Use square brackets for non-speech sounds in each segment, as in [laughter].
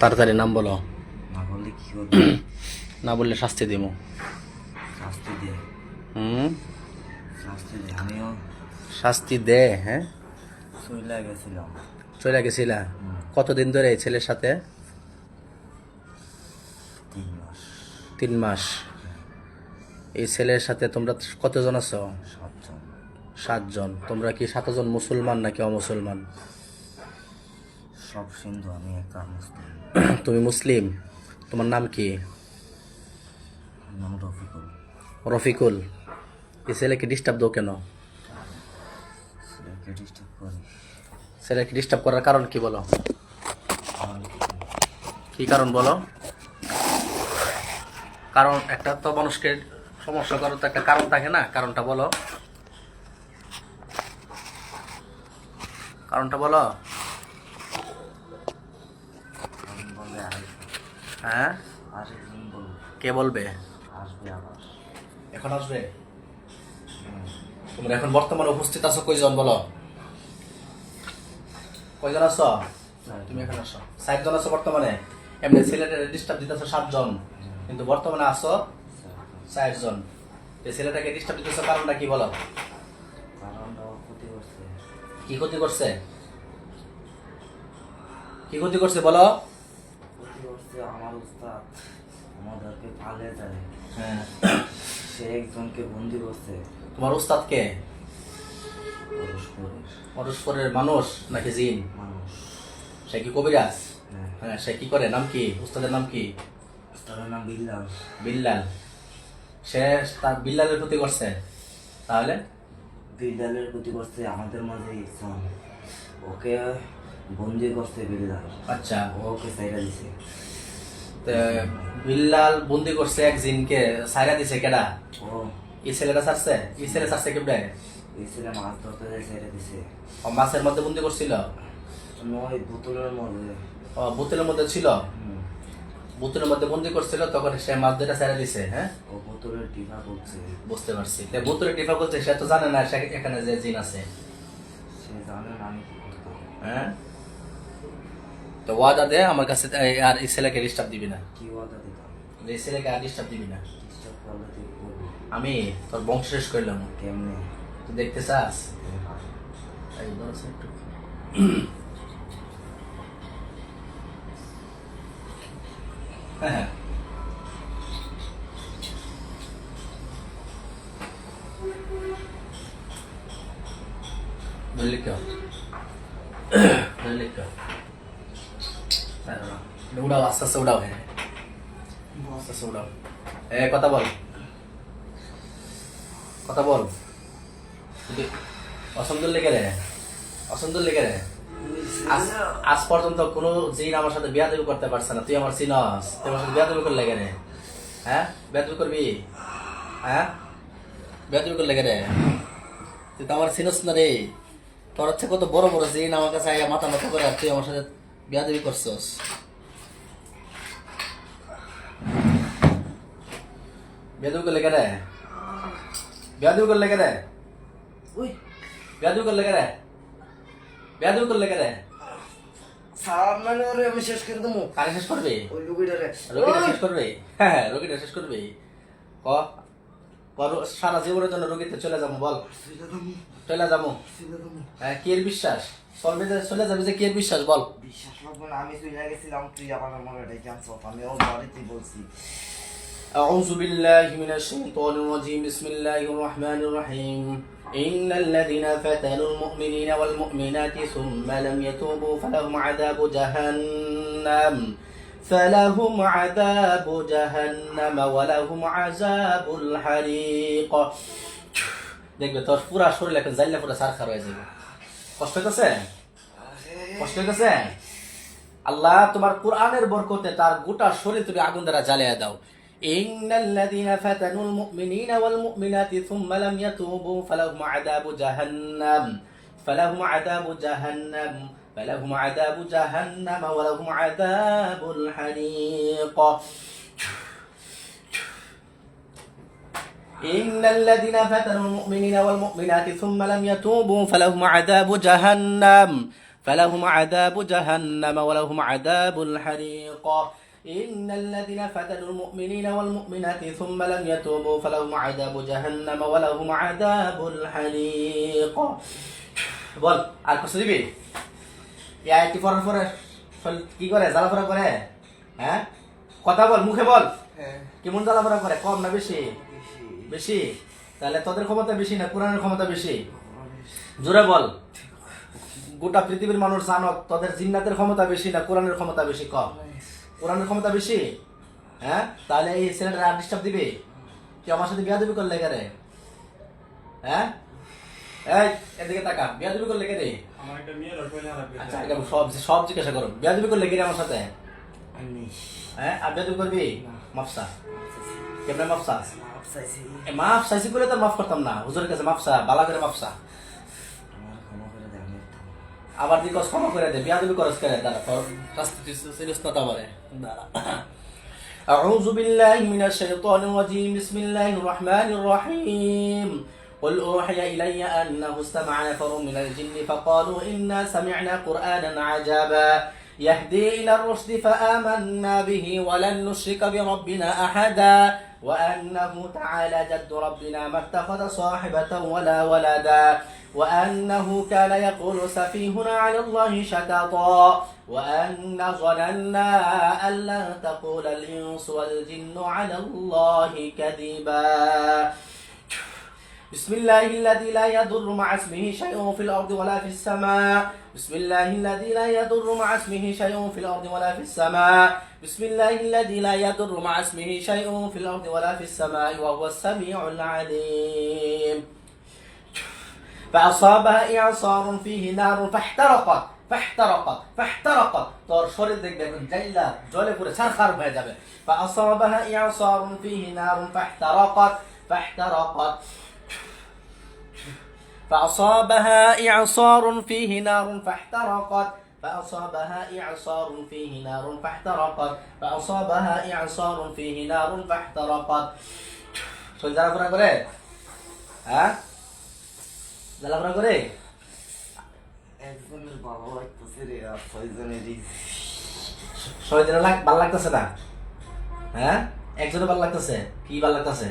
তাড়াতাড়ি নাম বলো। না বললে কি করবে? [clears throat] না বললে শাস্তি দিব। শাস্তি দে। হুম? শাস্তি দে আমিও শাস্তি দে হ্যাঁ? চলে গেছিলাম। চলে গেছিলা? কতদিন ধরে এই ছেলের সাথে? তিন মাস। তিন মাস। এই ছেলের সাথে তোমরা কতজন আছো? সাতজন। সাতজন। তোমরা কি সাতজন মুসলমান নাকি অমুসলমান? সব সিন্ধু আমি একা মুসলিম। [clears throat] তুমি মুসলিম? তোমার নাম কি? নাম রফিকুল। রফিকুল। এই ছেলেকে ডিস্টার্ব দাও কেন? ছেলেকে ডিস্টার্ব করি ছেলেকে ডিস্টার্ব করার কারণ কি বলো? কি? কারণ বলো? কারণ একটা তো মানুষকে সমস্যা করার তো একটা কারণ থাকে না কারণটা বলো। কারণটা বলো। হ্যাঁ? কে বলবে? এখন আসবে? তোমরা এখন বর্তমানে উপস্থিত আছো কয়জন বলো? কয়জন আছো? তুমি এখন আসো। ষাটজন আছো বর্তমানে? এমনি ছেলেটা ডিস্টার্ব দিতেছো সাতজন। কিন্তু বর্তমানে আছো ষাটজন এই ছেলেটাকে ডিস্টার্ব দিতেছো কারণটা কি বলো? কি ক্ষতি করছে? কি ক্ষতি করছে বলো? করছে আমার উস্তাদ আমাদেরকে পালে যায়। হ্যাঁ। সে একজনকে বন্দি করছে। তোমার উস্তাদ কে? পরস্পরের। মানুষ নাকি জিন? মানুষ। সে কি কবিরাজ? হ্যাঁ। হ্যাঁ সে কি করে? নাম কি? উস্তাদের নাম কি? উস্তাদের নাম বিল্লাল। বিল্লাল। সে তার বিল্লালের ক্ষতি করছে? তাহলে? বিল্লালের ক্ষতি করছে আমাদের মাঝে ইসলাম। ওকে বন্দি করছে বিল্লাল। আচ্ছা। ওকে সাইডা দিছে। বিল্লাল বন্দি করছে এক জিনকে সাইরা দিছে কেডা? ও। এই ছেলেটা ছাড়ছে? এই ছেলে ছাড়ছে কেমনে? এই ছেলে মাছ ধরতে যায় সাইডা দিছে। ও মাছের মধ্যে বন্দি করছিল? নয় বোতলের মধ্যে। ও বোতলের মধ্যে ছিল? বোতলের মধ্যে বন্দি করছিল তখন সে মাছ দুটা সাইরা দিছে হ্যাঁ? ও বোতলের টিকা করছে বুঝতে পারছি। তো বোতলে টিফা করছে সে তো জানে না সে এখানে যে জিন আছে। সে জানে না আমি কি করতাম। হ্যাঁ? তো ওয়াদা দে আমার কাছে এই আর এই ছেলেকে ডিস্টার্ব দিবি না। কি ওয়াদা দিতাম এই ছেলেকে আর ডিস্টার্ব দিবি না। ডিস্টার্ব করলে তুই করবি? আমি তোর বংশ শেষ করলাম কেমনে? তুই দেখতে চাস এই বড় সে একটু। হ্যাঁ। হ্যাঁ ধরলি কেউ ধরলি কেউ উড়াও আস্তে আস্তে উড়াও হ্যাঁ। আস্তে আস্তে উড়াও এ, কথা বল। কথা বল। তুই অসন্তর লেগে রে। অসন্তর লেগে রে। আজ পর্যন্ত কোনো জিন আমার সাথে বিয়া দেবী করতে পারছে না। তুই আমার চিনস। তুই আমার সাথে বিয়া দেবী করলে রে? হ্যাঁ? বিয়া দেবী করবি? হ্যাঁ? বিয়া দেবী করলে রে? তুই তো আমার চিনস না রে। তোর হচ্ছে কত বড় বড় জিন আমার কাছে মাথা মাথা করে তুই আমার সাথে বিয়া দেবী করছস। করলে লেগে রে। বিয়া দেবী করলে লেগে রে। ওই বিয়া করলে কে রে। করলে কে রে। আমি শেষ করে দেবো। কারে শেষ করবে? ওই লুকিটারে রোগীটা শেষ করবে? হ্যাঁ হ্যাঁ, রোগীটা শেষ করবে। ক? সারা জীবনের জন্য রোগীতে চলে যাব বল। চলে যাব। হ্যাঁ কি এর বিশ্বাস? চলবে যে চলে যাবে যে কি বিশ্বাস বল। বিশ্বাস আমি চলে গেছিলাম তুই আমার এটা ক্যান্সেল আমি ওর বাড়িতে বলছি। أعوذ بالله من الشيطان الرجيم بسم الله الرحمن الرحيم إن الذين فتنوا المؤمنين والمؤمنات ثم لم يتوبوا فلهم عذاب جهنم فلهم عذاب جهنم ولهم عذاب الحريق দেখবে তোর পুরা শরীর এখন জাইলে পুরা সার খার হয়ে যাবে কষ্ট হইতেছে কষ্ট হইতেছে আল্লাহ তোমার কোরআনের বরকতে তার গোটা শরীর তুমি আগুন দ্বারা জ্বালিয়ে দাও إن الذين فتنوا المؤمنين والمؤمنات ثم لم يتوبوا فلهم عذاب جهنم. فلهم عذاب جهنم. فلهم عذاب جهنم ولهم عذاب الحريق. إن الذين فتنوا المؤمنين والمؤمنات ثم لم يتوبوا فلهم عذاب جهنم. فلهم عذاب جهنم ولهم عذاب الحريق. إن الذين فتنوا المؤمنين والمؤمنات ثم لم يتوبوا فلهم عذاب جهنم ولهم عذاب الحريق বল আর কষ্ট দিবি এই আয়াতটি পড়ার পরে শরীর কি করে জ্বালাফোড়া করে হ্যাঁ কথা বল মুখে বল হ্যাঁ কেমন জ্বালাফোড়া করে কম না বেশি বেশি বেশি তাহলে তোদের ক্ষমতা বেশি না কোরআনের ক্ষমতা বেশি জোরে বল গোটা পৃথিবীর মানুষ জানক তোদের জিন্নাতের ক্ষমতা বেশি না কোরআনের ক্ষমতা বেশি কম কোরআনের ক্ষমতা বেশি? হ্যাঁ? তাহলে এই ছেলেটা আর ডিস্টার্ব দিবে? তুই আমার সাথে বিয়া দিবি করলে রে হ্যাঁ? এই এদিকে তাকা। বিয়া দিবি করলে কে আমার একটা আচ্ছা সব সব জিজ্ঞাসা করুন। বিয়া দিবি করলে কে রে আমার সাথে? হ্যাঁ? আর বিয়া দিবি করবি? না। মাফসা। কেমনে মাফসা? মাপ মাফ চাইছি করে তো মাফ করতাম না। হুজুরের কাছে মাফসা বালা করে মাফসা। আবার তুই কস ক্ষমা করে দে বিয়া দিবি করস করে দাঁড়া তোর শাস্তি সিরিয়াস না তাবারে দাঁড়া أعوذ بالله من الشيطان الرجيم بسم الله الرحمن الرحيم قل أوحي إلي أنه استمع نفر من الجن فقالوا إنا سمعنا قرآنا عجبا يهدي إلى الرشد فآمنا به ولن نشرك بربنا أحدا وأنه تعالى جد ربنا ما اتخذ صاحبة ولا ولدا وأنه كان يقول سفيهنا على الله شططا وأن ظننا أن لن تقول الإنس والجن على الله كذبا. بسم الله الذي لا يضر مع اسمه شيء في الأرض ولا في السماء. بسم الله الذي لا يضر مع اسمه شيء في الأرض ولا في السماء. بسم الله الذي لا يضر مع اسمه شيء في الأرض ولا في السماء وهو السميع العليم. فأصابها إعصار فيه نار فاحترقت فاحترقت فاحترقت তোর শরীর দেখবে এখন জাইলা জলে পুরো ছারখার হয়ে যাবে فأصابها إعصار فيه نار فاحترقت فاحترقت فأصابها إعصار فيه نار فاحترقت فأصابها إعصار فيه نار فاحترقت فأصابها إعصار فيه نار فاحترقت শরীর জ্বালাপোড়া করে হ্যাঁ জ্বালাপোড়া করে? একজনের ভালো লাগতেছে রে আর ছয়জনেরই। দিনে লাগ ভালো লাগতেছে না? হ্যাঁ? একজনে ভালো লাগতেছে? কি ভালো লাগতেছে?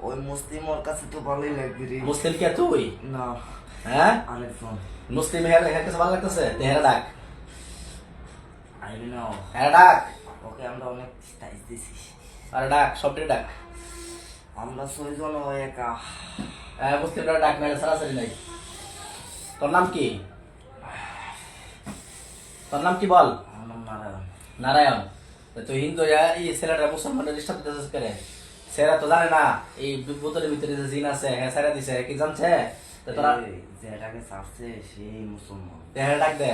ওই মুসলিম ওর কাছে তো ভালোই লাগবে রে। মুসলিম কে তুই? না। হ্যাঁ? আরেকজন। মুসলিম হের হের কাছে ভালো লাগতেছে? হেরা ডাক। আইবি না ও। হেরা ডাক। ওকে আমরা অনেক টাইস দিছি। আরে ডাক সবটাই ডাক। আমরা ছয়জন ও একা। মুসলিমরা ডাক না সরাসরি নাই। তোর নাম কি? তোর নাম কি বল? নারায়ণ। নারায়ণ। তো তুই হিন্দু এই ছেলেটা মুসলমানের ডিস্টার্ব দিতেছিস করে সেরা তো জানে না এই বোতলের ভিতরে যে জিন আছে হ্যাঁ সেরা দিছে কি জানছে? তোরা যেটাকে চাচ্ছে সেই মুসলমান। দেহের ডাক দে।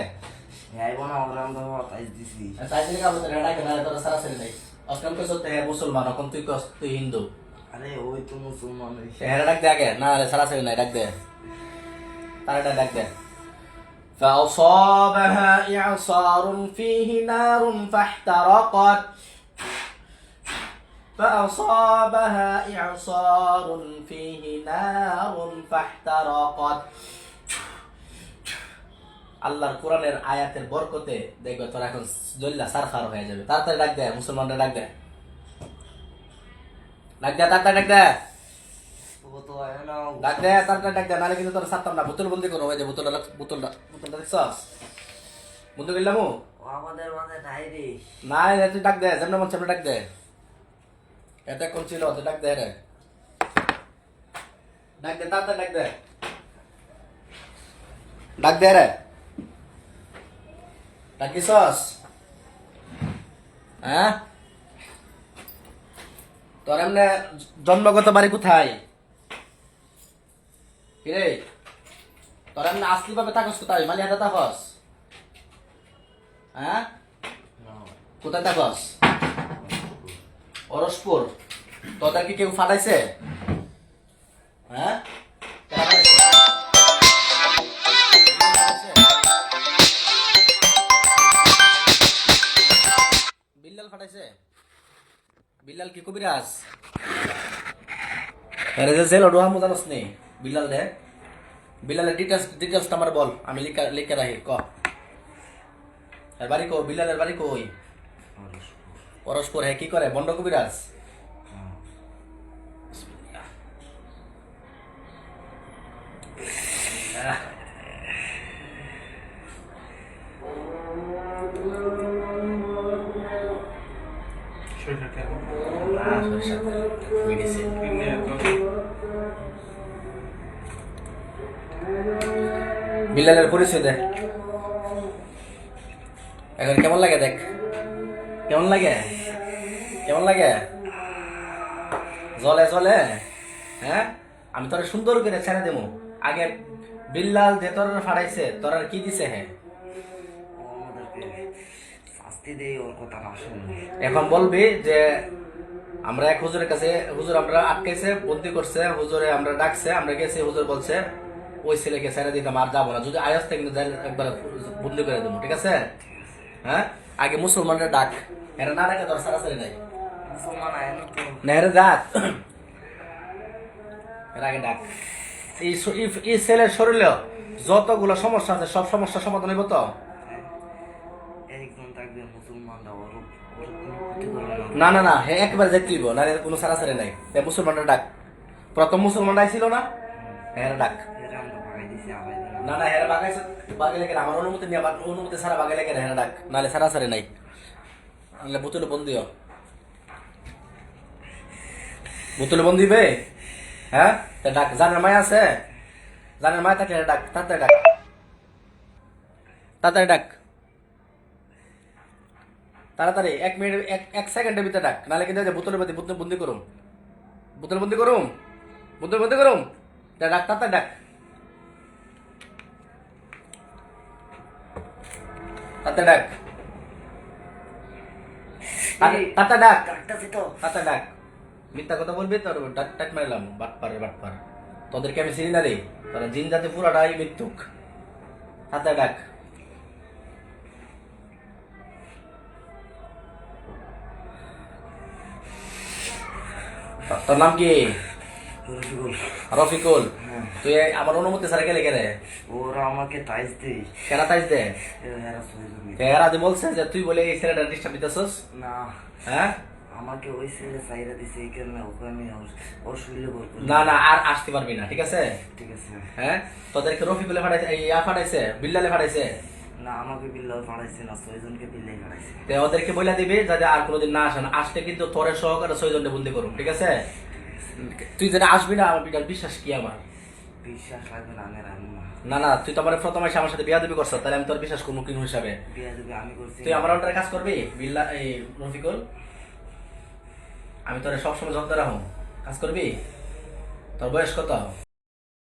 আইব না ওরা আমরা টাইস দিছি। সাইকেল কাবো তোর ডাক না তোরা সরাসরি নাই। অস্কাম কইছ তে হ্যাঁ মুসলমান এখন তুই কস তুই হিন্দু। আরে ওই তো মুসলমান ওই হেরা ডাক দে আগে না রে সরাসরি নাই ডাক দে তার ডাক দে فأصابها إعصار فيه نار فاحترقت فأصابها إعصار فيه نار فاحترقت আল্লাহর কোরআনের আয়াতের বরকতে দেখবে তোর এখন জল্লা সারখার হয়ে যাবে তাড়াতাড়ি ডাক দে মুসলমানরা ডাক দে ডাক দে তাড়াতাড়ি ডাক দে। ও তো আয় না। ডাক দে তাড়াতাড়ি ডাক দে নাহলে কিন্তু তোর সারতাম না বোতল বন্দি করো যে বোতলটা বোতলটা বোতলটা দেখছস বন্ধু ও? আমাদের মাঝে নাই রে। না রে তুই ডাক দে যেমন মন সেমন ডাক দে। এটা কোন ছিল? তুই ডাক দে রে। ডাক দে ডাক দে। ডাক দে রে। হ্যাঁ? তোর এমনি জন্মগত বাড়ি কোথায়? কিরে তোর এমনি আসলি ভাবে থাকস কোথায়? মালি হাতে থাকস? হ্যাঁ? কোথায় থাকস? অরসপুর তোদের কি কেউ ফাটাইছে? হ্যাঁ? ফাটাইছে? বিল্লাল ফাটাইছে? বিল্লাল কি কবিরাজ আরে যে জেল ওডুহা মু জানোস নি, বিল্লাল রে বিল্লালের ডিটেলস ডিটেলসটা আমার বল, আমি লিখা, লিখে রাখি, ক। এর বাড়ি কই? বিল্লালের বাড়ি কই? পরস্পর হ্যাঁ কি করে? বন্ড কবিরাজ বিল্লালের পরিচয় এখন কেমন লাগে দেখ? কেমন লাগে? কেমন লাগে? জলে জলে? হ্যাঁ? আমি তোর সুন্দর করে ছেড়ে দেবো। আগে বিল্লাল যে তোর ফাড়াইছে তোর আর কি দিছে হ্যাঁ এখন বলবি যে আমরা এক হুজুরের কাছে হুজুর আমরা আটকাইছে বন্দি করছে হুজুরে আমরা ডাকছে আমরা গেছি হুজুর বলছে ওই ছেলেকে ছেড়ে দিতাম আর যাব না। যদি আয়াস থেকে একবার বন্দি করে দেবো ঠিক আছে? হ্যাঁ? আগে মুসলমানরা ডাক। এরা না ডাকে তোর সারাসারি নাই। ডাক এর আগে ডাক। এই ছেলের শরীরে যতগুলো সমস্যা আছে সব সমস্যার সমাধান হইব তো? না না না না হে একবার যেতে দিব না এর কোনো সারাসারি নাই। এ মুসলমানরা ডাক। প্রথম মুসলমানরা ছিল না হ্যাঁ ডাক। না না, হেরা বাগাইছে বাগে লেগে আমার অনুমতি নিয়ে নাই। হ্যাঁ? ডাক আছে? ডাক ডাক। তাড়াতাড়ি ডাক। তাড়াতাড়ি এক মিনিট এক সেকেন্ডের ভিতরে ডাক নাহলে কিন্তু বোতলের মধ্যে বোতল বন্দি করুম। বোতল বন্দি করুম? বোতল বন্দি করুম? ডাক। তাড়াতাড়ি ডাক। তাতে ডাক। তাতে- ডাক তাতে ডাক। মিথ্যা কথা বলবি? তোর ডাক টাক মারলাম। বাটপার বাটপার তোদেরকে আমি চিনি না রে তারা জিন জাতি পুরাটাই মৃত্যুক। তাতে ডাক। তোর নাম কি? রফিকুল। হ্যাঁ। তুই আমার অনুমতি ছাড়া গেলে গেলে ওরা আমাকে তাইজ দেয় কেনা তাইস দে? এরা সহিজুল বলছে যে তুই বলে এই ছেলেটা ডিস্টার্ব দিতেছস? না। হ্যাঁ? আমাকে ওই ছেলে চাইরা দিছে এই কারণে ওকে আমি অসুবিধা করব না না আর আসতে পারবি না ঠিক আছে? ঠিক আছে। হ্যাঁ? তোদেরকে রফিকুলে ফাটাইছে এই ইয়া ফাটাইছে বিল্লালে ফাটাইছে? না আমাকে বিল্লাহ ফাড়াইছে না ছয়জনকে বিল্লাই ফাড়াইছে। তে ওদেরকে বইলা দিবি যাতে আর কোনোদিন না আসেন আসতে কিন্তু তোরে সহকারে ছয়জনকে বন্দি করুন ঠিক আছে? তুই যেটা আসবি না আমার বিটার বিশ্বাস কি আমার? বিশ্বাস লাগবে না আমি রাখব না। না না তুই তো আমার প্রথম এসে আমার সাথে বিয়া দিবি করছ তাহলে আমি তোর বিশ্বাস করব কিনু হিসাবে। বিয়া যদি আমি করছি তুই আমার অন্টারে কাজ করবি? বিল্লা এই রফিকুল? আমি তোরে সবসময় যত্ন রাখুন কাজ করবি? তোর বয়স কত?